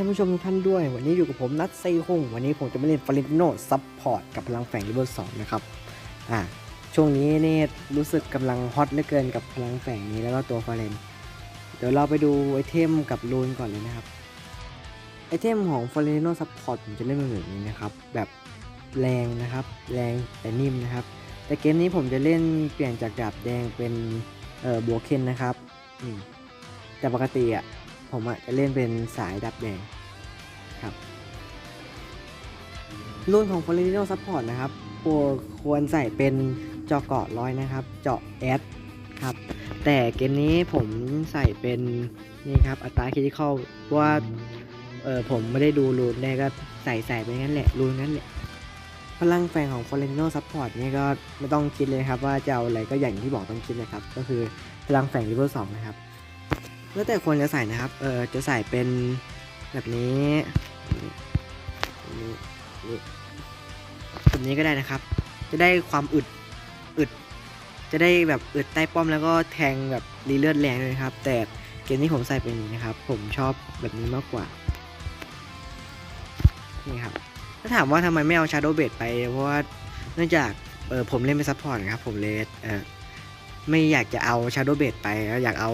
ท่านผู้ชมทุกท่านด้วย วันนี้อยู่กับผมนัทไซฮงวันนี้ผมจะมาเล่นฟาริโนซับพอร์ตกับพลังแฝงเลเวลสองนะครับอ่าช่วงนี้เนี่ยรู้สึกกำลังฮอตเหลือเกินกับพลังแฝงนี้แล้วก็ตัวฟาเรนเดี๋ยวเราไปดูไอเทมกับรูนก่อนเลยนะครับไอเทมของฟาริโนซับพอร์ตผมจะเล่นเป็นแบบนี้นะครับแบบแรงนะครับ แรงแต่นิ่มนะครับ แต่เกมนี้ผมจะเล่นเปลี่ยนจากดาบแดงเป็นเอ่อโบวเคนนะครับอืมแต่ปกติอะ ผมอะจะเล่นเป็นสายดับแดงครับ รุ่นของ f o r e n o Support นะครับควรใส่เป็นเจาะเกาะร้อยนะครับ เจาะแอดครับ แต่เกมนี้ผมใส่เป็นนี่ครับ อัตราคิดเข้าว่าเออผมไม่ได้ดูรูนแน่ก็ใส่ใส่ไปงั้นแหละ รูนงั้นแหละ พลังแฝงของ f o r e n o Support เนี่ยก็ไม่ต้องคิดเลยครับว่าจะเอาอะไรก็อย่างที่บอกต้องคิดเลยครับ ก็คือพลังแฝง level 2 นะครับ แล้วแต่คนจะใส่นะครับ เออจะใส่เป็นแบบนี้นี่นี่แบบนี้ก็ได้นะครับ จะได้ความอึดอึด จะได้แบบอึดใต้ป้อมแล้วก็แทงแบบรีเลือดแรงเลยครับ แต่เกมนี้ผมใส่เป็นนี้นะครับ ผมชอบแบบนี้มากกว่า นี่ครับ ถ้าถามว่าทำไมไม่เอา Shadow b a d ไป เพราะว่าเนื่องจากเออผมเล่นเป็นซัพพอร์ตนะครับ ผมเลยเออไม่อยากจะเอา Shadow b a d ไปแล้วอยากเอา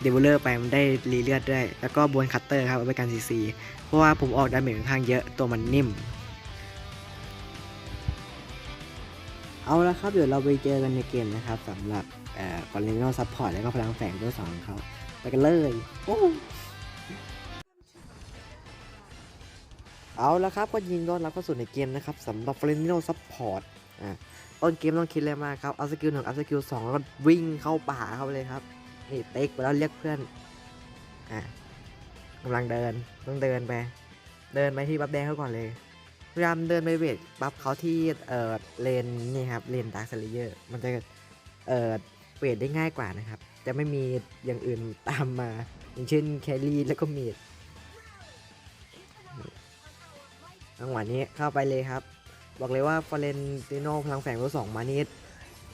เดเวลเลอร์ไปมันได้รีเลือดด้วย แล้วก็บวนคัตเตอร์ครับเอาไปกันซีซีเพราะว่าผมออกดาเมจค่อนข้างเยอะตัวมันนิ่ม เอาละครับ เดี๋ยวเราไปเจอกันในเกมนะครับสำหรับเอ่อคอนเลนโนซัพพอร์ตแล้วก็พลังแฝงตัวสองเขาไปกันเลยโอ้เอาละครับก็ยินดีต้อนรับเข้าสู่ในเกมนะครับสำหรับฟ o r e n o Support อ่าต้นเกมต้องคิดเลยมากครับเอาสกิลหนึ่งเอาสกิลสองแล้วก็วิ่งเข้าป่าเข้าไปเลยครับ นี่เต็กแล้วเรียกเพื่อน อะกำลังเดินต้องเดินไป เดินไปที่บัฟแดงเขาก่อนเลยพยายามเดินไปเวทบัฟเขาที่เอ่อเลนนี่ครับเลนดาร์คเซเลเยอร์มันจะเอ่อเวทได้ง่ายกว่านะครับ จะไม่มีอย่างอื่นตามมา อย่างเช่นแครี่แล้วก็เมดจังหวะนี้เข้าไปเลยครับ บอกเลยว่าฟอเรนติโนพลังแฝงตัวสองมานี้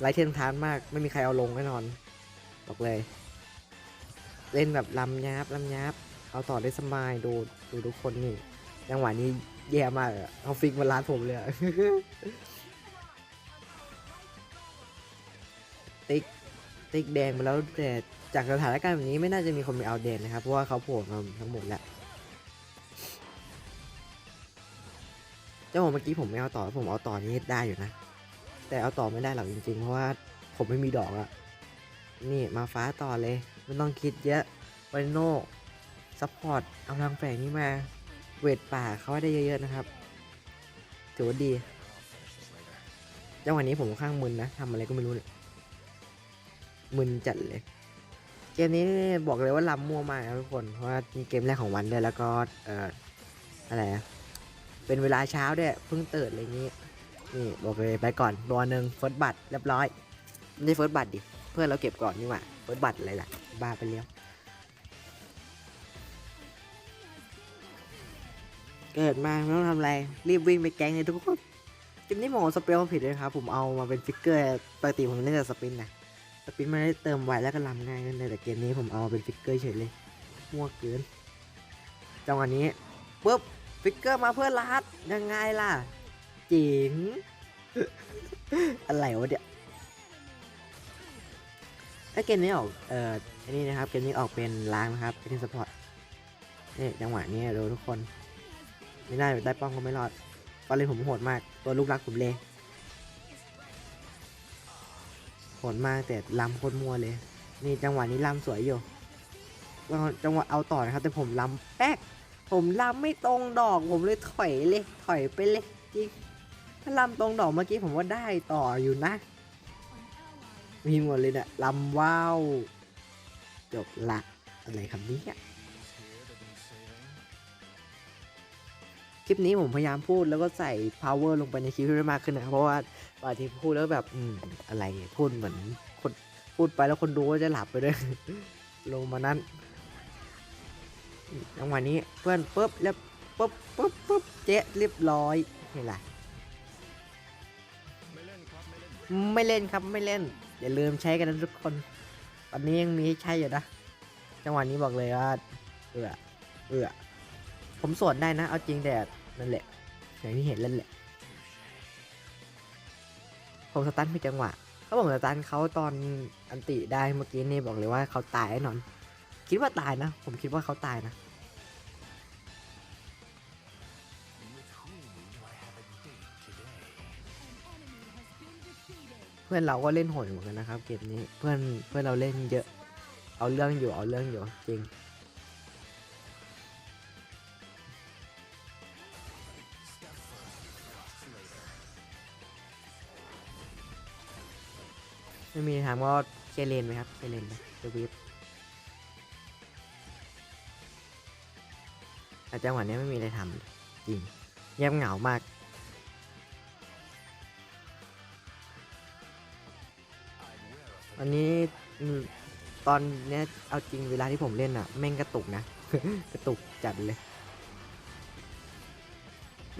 ไรเทียมทานมากไม่มีใครเอาลงแน่นอน บอกเลย เล่นแบบลำยับลำยับเอาต่อได้สบายดูดูทุกคนนี่จังหวะนี้แย่มากเอาฟิกมาลาดผมเลยติ๊กติ๊กแดงไปแล้วแต่จากสถานการณ์แบบนี้ไม่น่าจะมีคนไปเอาแดงนะครับ เพราะว่าเขาโผล่มาทั้งหมดแล้วเจ้าผมเมื่อกี้ผมไม่เอาต่อผมเอาต่อนี้ได้อยู่นะ แต่เอาต่อไม่ได้หรอกจริงๆ เพราะว่าผมไม่มีดอกอะนี่มาฟ้าต่อเลย ไม่ต้องคิดเยอะวโน่ซัพพอร์ตเอาพลังแฝงนี้มา เวทป่าเขาให้ได้เยอะๆนะครับถือว่าดีจังหวะนี้ผมข้างมึนนะทำอะไรก็ไม่รู้เลยมึนจัดเลย เกมนี้บอกเลยว่าลำมั่วมากนะทุกคน เพราะว่ามีเกมแรกของวันด้วยแล้วก็เอ่ออะไรอะเป็นเวลาเช้าด้วยเพิ่งตื่นอะไรอย่างนี้ นี่บอกเลยไปก่อนตัวหนึ่งเฟิร์สบัตเรียบร้อยไม่ใช่เฟิร์สบัตดิ เพื่อนเราเก็บก่อนนี่หว่า เปิดบัตรอะไรล่ะ บ้าไปแล้ว เกิดมาไม่ต้องทำอะไร รีบวิ่งไปแกงเลยทุกคนเกมนี้ผมอสเปลผิดเลยครับ ผมเอามาเป็นฟิกเกอร์ปกติผมเล่นแต่สปินนะสปินมันได้เติมไวแล้วก็ลำง่ายกันแต่เกมนี้ผมเอาเป็นฟิกเกอร์เฉยเลยมั่วเกินจังหวะนี้ปุ๊บฟิกเกอร์มาเพื่อลัดยังไงล่ะ จิ๋งอะไรวะเนี่ย ถ้าเกมนี้ออกเอ่ออันนี้นะครับเกมนี้ออกเป็นล้างนะครับเป็นสปอร์ตนี่จังหวะนี้ดูทุกคน ไม่ได้ได้ป้องก็ไม่รอดตอนเล่นผมโหดมาก ตัวลูกรักผมเลยโหดมากแต่ลำโคตรมัวเลย นี่จังหวะนี้ลำสวยอยู่จังหวะเอาต่อนะครับ แต่ผมลำแป๊กผมลำไม่ตรงดอกผมเลยถอยเลย ถอยไปเลยจริงถ้าลำตรงดอกเมื่อกี้ผมว่าได้ต่ออยู่นะ มีหมดเลยเนี่ยลำว้าวจบละอะไรคำนี้อะคลิปนี้ผมพยายามพูดแล้วก็ใส่ power ลงไปในคลิปให้ได้มากขึ้นนะครับเพราะว่าบางทีพูดแล้วแบบอืมอะไรพูดเหมือนคนพูดไปแล้วคนดูก็จะหลับไปด้วย ลงมานั้นจังหวะนี้เพื่อนปุ๊บแล้วปุ๊บปุ๊บปุ๊บเจ๊เรียบร้อยนี่แหละไม่เล่นครับไม่เล่น อย่าลืมใช้กันนะทุกคน ตอนนี้ยังมีให้ใช้อยู่นะ จังหวะนี้บอกเลยว่าเอือเอือผมสวนได้นะ เอาจริงแต่นั่นแหละอย่างที่เห็นเล่นแหละ ผมสตันผิดจังหวะเขาบอกสตันเขาตอนอันติได้เมื่อกี้นี่บอกเลยว่าเขาตายแน่นอน คิดว่าตายนะ ผมคิดว่าเขาตายนะ เพื่อนเราก็เล่นโหดเหมือนกันนะครับ เกมนี้เพื่อนเพื่อนเราเล่นเยอะ เอาเรื่องอยู่เอาเรื่องอยู่จริงไม่มีถามว่าเคเลนไหมครับเคเลนไหมเดวิฟแต่จังหวะนี้ไม่มีอะไรทำจริงเงียบเหงามาก วันนี้ตอนเนี้ยเอาจริงเวลาที่ผมเล่นอะแม่งกระตุกนะ กระตุกจัดเลย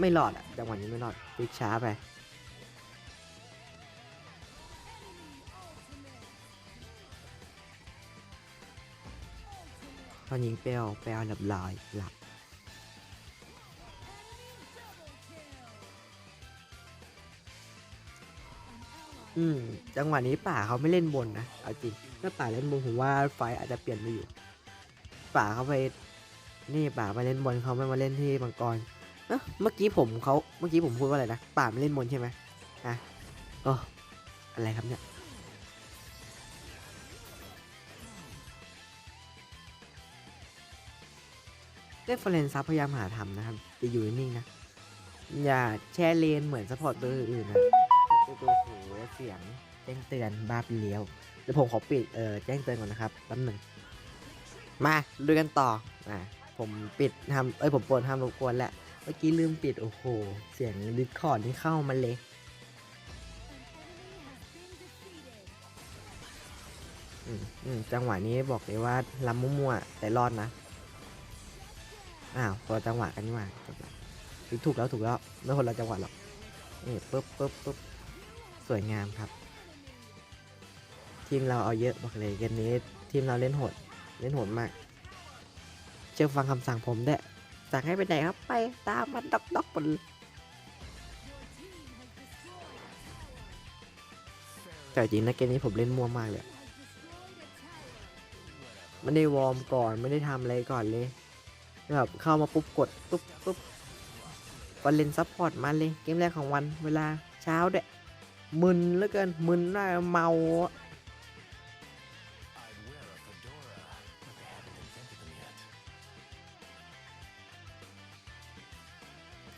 ไม่รอดอะจังหวะนี้ไม่รอดปิกช้าไปตอนยิงเปลวเปลวหลับลอยหลับ อืม จังหวะนี้ป่าเขาไม่เล่นบนนะ เอาจริง ถ้าป่าเล่นบนผมว่าไฟอาจจะเปลี่ยนไปอยู่ ป่าเขาไป นี่ป่าไปเล่นบนเขาไม่มาเล่นที่มังกรเอ้อเมื่อกี้ผมเขาเมื่อกี้ผมพูดว่าอะไรนะ ป่าไม่เล่นบนใช่ไหมฮะโอ้อะไรครับเนี่ย เล่นฟอร์เรนซับพยายามหาทำนะครับจะอยู่นิ่งๆนะ อย่าแช่เลนเหมือนซัพพอร์ตตัวอื่นๆนะ ตัวตัวโหเสียงแจ้งเตือนบ้าไปเลี้ยวเดี๋ยวผมขอปิดเออแจ้งเตือนก่อนนะครับแป๊บหนึ่งมาดูกันต่ออ่าผมปิดทำเอ้ยผมปวดทำรบกวนแหละเมื่อกี้ลืมปิดโอ้โหเสียงดิสคอร์ดนี่เข้ามาเลยอืมจังหวะนี้บอกเลยว่าลำมั่วๆแต่รอดนะ อ้าวคนจังหวะกันนี่ว่าถูกแล้วถูกแล้วไม่คนละจังหวะหรอกนี่ปึ๊บปึ๊บปึ๊บ สวยงามครับ ทีมเราเอาเยอะบอกเลยเกมนี้ทีมเราเล่นโหดเล่นโหดมาก เชื่อฟังคำสั่งผมได้วยสั่งให้ไปไหนครับไปตามมันดอกดอกบนแต่จริงนะเกมนี้ผมเล่นมั่วมากเลยไม่ได้วอร์มก่อนไม่ได้ทำอะไรก่อนเลยแบบเข้ามาปุ๊บกดปุ๊บปุ๊บวันเล่นซัพพอร์ตมาเลยเกมแรกของวันเวลาเช้าเด็ มึนเหลือเกินมึนหน้าเมา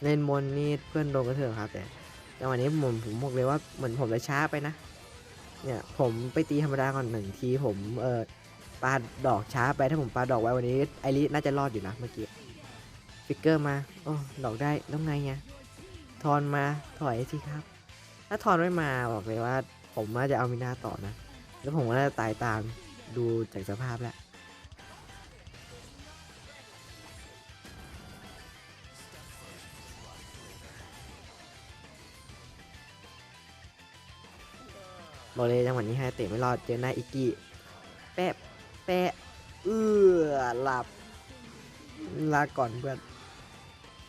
เล่นมนนี่เพื่อนโดนกระเถือครับแต่จังหวะนี้ผมผมบอกเลยว่าเหมือนผมจะช้าไปนะ เนี่ยผมไปตีธรรมดาก่อนหนึ่งทีผมเออปาดอกช้าไปถ้าผมปาดอกไว้วันนี้ไอริน่าจะรอดอยู่นะเมื่อกี้ฟิกเกอร์มาโอ้ดอกได้แล้วไงเนี่ยทอนมาถอยสิครับ ถ้าทอนไม่มาบอกเลยว่า ผมว่าจะเอามินาต่อนะ แล้วผมว่าจะตายตามดูจากสภาพแล้วบอกเลยจังหวะนี้ให้เตะไม่รอดเจอหน้าอิกกี้แปะแปะเอื้อหลับลาก่อนเพื่อน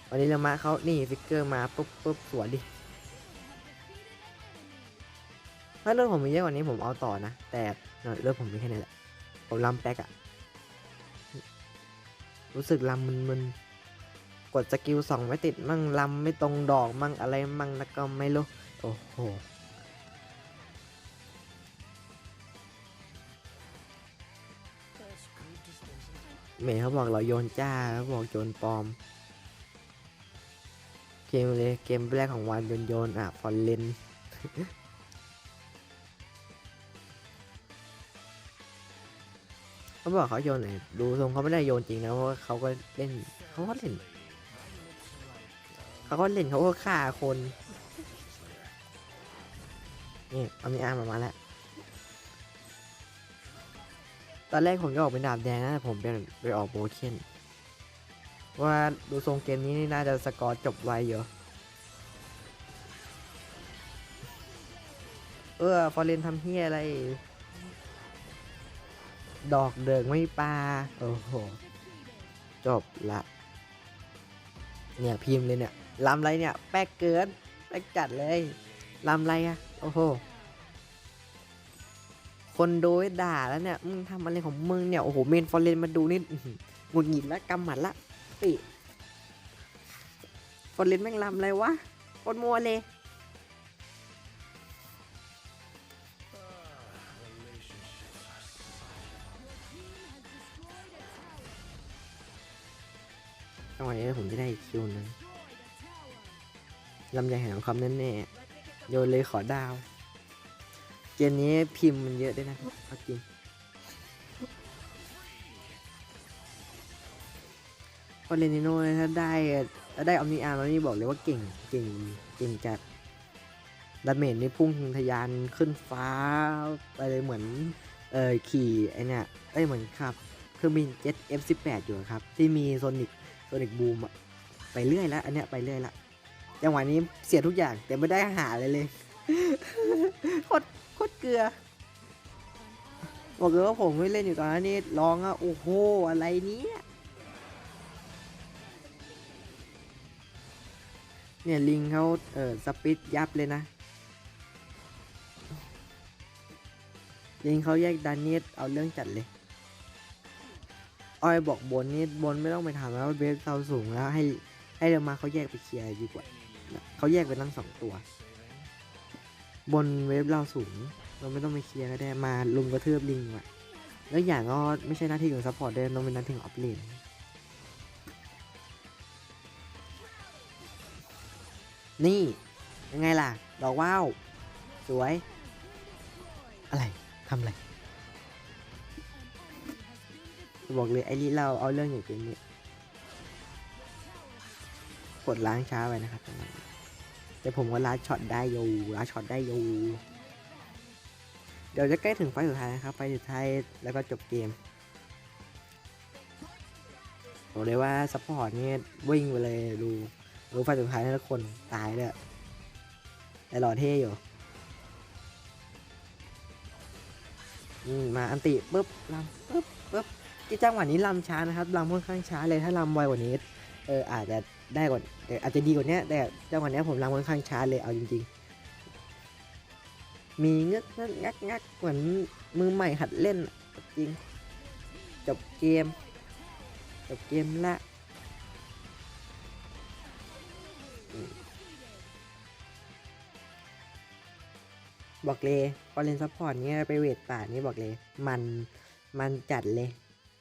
วันนี้เรามาเขานี่ฟิกเกอร์มาปุ๊บปุ๊บสวยดิ ถ้าเลือดผมมีเยอะกว่านี้ผมเอาต่อนะ แต่เลือดผมมีแค่นี้แหละ ผมลำแป๊กอะรู้สึกลำมึนๆกดสกิลสองไม่ติดมั่งลำไม่ตรงดอกมั่งอะไรมั่งแล้วก็ไม่รู้ โอ้โหเมย์เขาบอกเราโยนจ้าแล้วบอกโยนปลอม เกมเลยเกมแรกของวันโยนโยนอะฟอนเลน เขาบอกเขาโยนเลยดูทรงเขาไม่ได้โยนจริงนะเพราะว่าเขาก็เล่นเขาก็เล่นเขาก็เล่นเขาก็ฆ่าคนนี่เอามีอาร์มมาแล้วตอนแรกผมจะออกเป็นดาบแดงนะผมเป็นไปออกโบเคนว่าดูทรงเกมนี้นี่น่าจะสกอร์จบไวเยอะเออฟอร์เรนทำเฮียอะไร ดอกเดิงไม่ปลาโอ้โห จบละ เนี่ยพิมพ์เลยเนี่ยลำไรเนี่ย แป๊กเกิน แป๊กจัดเลยลำไรอะโอ้โห คนโดยด่าแล้วเนี่ย มึงทำอะไรของมึงเนี่ย โอ้โห เมนฟอร์เรนมาดูนี่หงุดหงิดล้วกำหมัดละปิฟอร์เรนแม่งลำไรวะคนมัวเลย วะนี้ผมจะได้อีกคิวนึงลำไยแห่งความแน่ๆโยนเลยขอดาว เกมนี้พิมพ์มันเยอะด้วยนะครับเอาจริงพอเรนิโน่เนี่ยถ้าได้ถ้าได้ออมนิอาร์แล้วนี่บอกเลยว่าเก่งเก่งเก่งจัดดาเมจนี่พุ่งทะยานขึ้นฟ้าไปเลยเหมือนเออขี่ไอเนี่ยไอเหมือนขับ เครื่องบินเจ็ต F18 อยู่ครับ ที่มีโซนิก โซนิกบูมอะไปเรื่อยแล้วอันเนี้ยไปเรื่อยละจังหวะนี้เสียทุกอย่างแต่ไม่ได้หาเลยเลยโคตรโคตรเกลือบอกเลยว่าผมไม่เล่นอยู่ตอนนั้นนี่ร้องอะโอ้โหอะไรเนี้เนี่ยลิงเขาเออสปิดยับเลยนะลิงเขาแยกดันนี่เอาเรื่องจัดเลย อ้อยบอกบนนี่บนไม่ต้องไปทำแล้วเบสเซาสูงแล้วให้ให้เดมาเขาแยกไปเคลียร์ดีกว่าเขาแยกไปทั้งสองตัว บนเวฟเราสูง เราไม่ต้องไปเคลียร์ก็ได้มาลุมกระเทือบลิงว่ะ แล้วอย่างก็ไม่ใช่หน้าที่ของซัพพอร์ตด้วยต้องเป็นหน้าที่ของออฟเลนนี่ยังไงล่ะ ดอกว้าว สวย อะไรทำอะไร บอกเลยไอ้นี่เราเอาเรื่องอย่างเป็นนี้กดล้างช้าไปนะครับแต่ผมก็ล้างช็อตได้อยู่ล้างช็อตได้อยู่เดี๋ยวจะใกล้ถึงไฟสุดท้ายนะครับไฟสุดท้ายแล้วก็จบเกมบอกเลยว่าซัพพอร์ตนี่วิ่งไปเลยดูดูไฟสุดท้ายทุกคนตายเลยแต่หล่อเท่อยู่มาอันติปุ๊บลำปุ๊บปุ๊บ จังหวะนี้ลำช้านะครับลำค่อนข้างช้าเลยถ้าลำไวกว่านี้เอออาจจะได้กว่าอออาจจะดีกว่านี้แต่จังหวะนี้ผมลำค่อนข้างช้าเลยเอาจริง ๆ มีเงึกงักงักงักเหมือนมือใหม่หัดเล่นจริง จบเกม จบเกมละบอกเลยพอเล่นซัพพอร์ตเนี้ยไปเวทป่านี่บอกเลย มันมันจัดเลย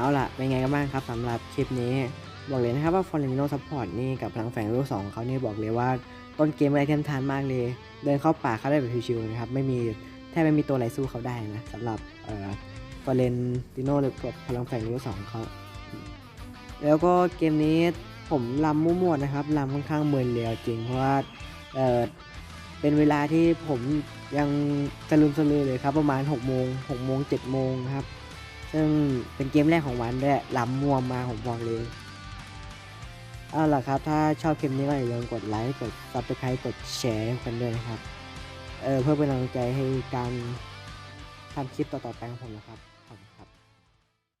เอาล่ะ เป็นไงกันบ้างครับสำหรับคลิปนี้ บอกเลยนะครับว่า f o r e n t i n o Support นี่กับพลังแฝงรูปสองของเขานี่บอกเลยว่าต้นเกมอะไรเทียมทานมากเลย เดินเข้าป่าเขาได้แบบชิวๆนะครับไม่มีแทบไม่มีตัวไหนสู้เขาได้นะสำหรับเอ่อ f o r e n t i n o หรือกับพลังแฝงรูปสองเขาแล้วก็เกมนี้ผมลำมั่วๆนะครับลำค่อนข้างเมินเลยเอาจริงเพราะว่าเออเป็นเวลาที่ผมยังสลืมสลือเลยครับประมาณ6โมง6โมง7โมงครับ ซึ่งเป็นเกมแรกของวันด้วยล้ำมัวมาผมบอกเลย เอาล่ะครับ ถ้าชอบคลิปนี้ก็อย่าลืมกดไลค์กด subscribe กดแชร์กันด้วยนะครับ เออเพื่อเป็นกำลังใจให้การทำคลิปต่อๆไปของผมนะครับ